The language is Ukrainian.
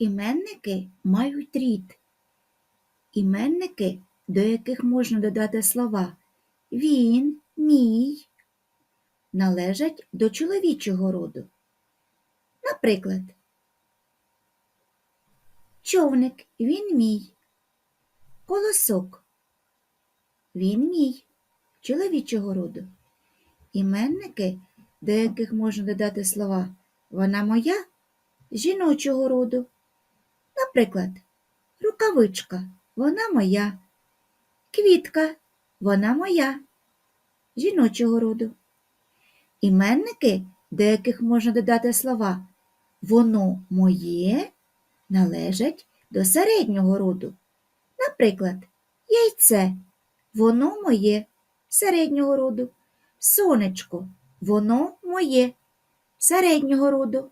Іменники мають рід. Іменники, до яких можна додати слова він, мій, належать до чоловічого роду. Наприклад, човник він мій, колосок він мій, чоловічого роду. Іменники, до яких можна додати слова вона моя жіночого роду. Наприклад, рукавичка вона моя, квітка вона моя, жіночого роду. Іменники, до яких можна додати слова воно моє, належать до середнього роду. Наприклад, яйце воно моє середнього роду, сонечко воно моє середнього роду,